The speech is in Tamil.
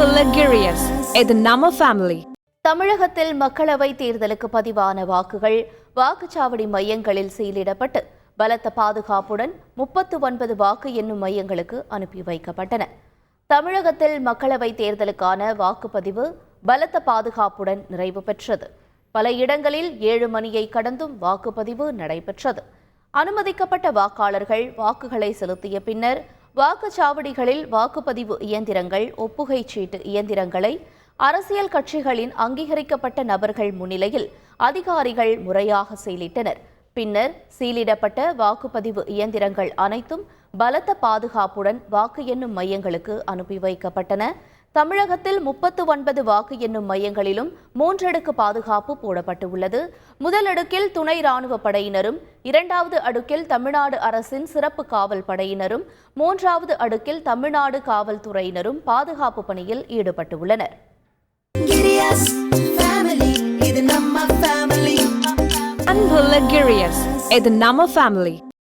இது நம்ம ஃபேமிலி தமிழகத்தில் மக்களவை தேர்தலுக்கு பதிவான வாக்குகள் வாக்குச்சாவடி மையங்களில் சீலிடப்பட்டு பலத்த பாதுகாப்புடன் முப்பத்து ஒன்பது வாக்கு எண்ணும் மையங்களுக்கு அனுப்பி வைக்கப்பட்டன. தமிழகத்தில் மக்களவை தேர்தலுக்கான வாக்குப்பதிவு பலத்த பாதுகாப்புடன் நிறைவு பெற்றது. பல இடங்களில் ஏழு மணியை கடந்தும் வாக்குப்பதிவு நடைபெற்றது. அனுமதிக்கப்பட்ட வாக்காளர்கள் வாக்குகளை செலுத்திய பின்னர் வாக்குச்சாவடிகளில் வாக்குப்பதிவு இயந்திரங்கள் ஒப்புகைச் சீட்டு இயந்திரங்களை அரசியல் கட்சிகளின் அங்கீகரிக்கப்பட்ட நபர்கள் முன்னிலையில் அதிகாரிகள் முறையாக சீலிட்டனர் பின்னர் சீலிடப்பட்ட வாக்குப்பதிவு இயந்திரங்கள் அனைத்தும் பலத்த பாதுகாப்புடன் வாக்கு எண்ணும் மையங்களுக்கு அனுப்பி வைக்கப்பட்டன. தமிழகத்தில் முப்பத்து ஒன்பது வாக்கு எண்ணும் மையங்களிலும் மூன்றடுக்கு பாதுகாப்பு போடப்பட்டுள்ளது. முதல் அடுக்கில் துணை ராணுவ படையினரும் இரண்டாவது அடுக்கில் தமிழ்நாடு அரசின் சிறப்பு காவல் படையினரும் மூன்றாவது அடுக்கில் தமிழ்நாடு காவல்துறையினரும் பாதுகாப்பு பணியில் ஈடுபட்டுள்ளனர். அன்புள்ள கிரியஸ் இது நம்ம ஃபேமிலி